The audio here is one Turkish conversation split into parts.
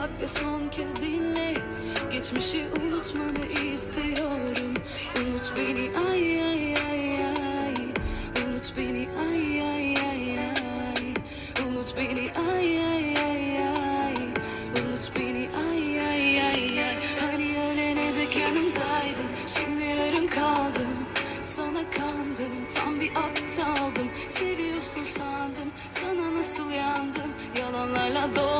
bak ve son kez dinle. Geçmişi unutmanı istiyorum. Unut beni ay ay ay ay. Unut beni ay ay ay ay. Unut beni ay ay ay ay. Unut beni ay ay ay ay. Hani ölene dek yanımdaydın Şimdi yarım kaldım. Sana kandım Tam bir aptaldım. Seviyorsun sandım Sana nasıl yandım? Yalanlarla dolmuş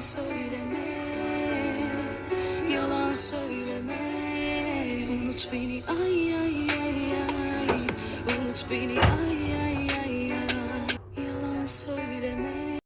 söyleme Yalan söyleme. Unut beni ay ay ay ay. Unut beni ay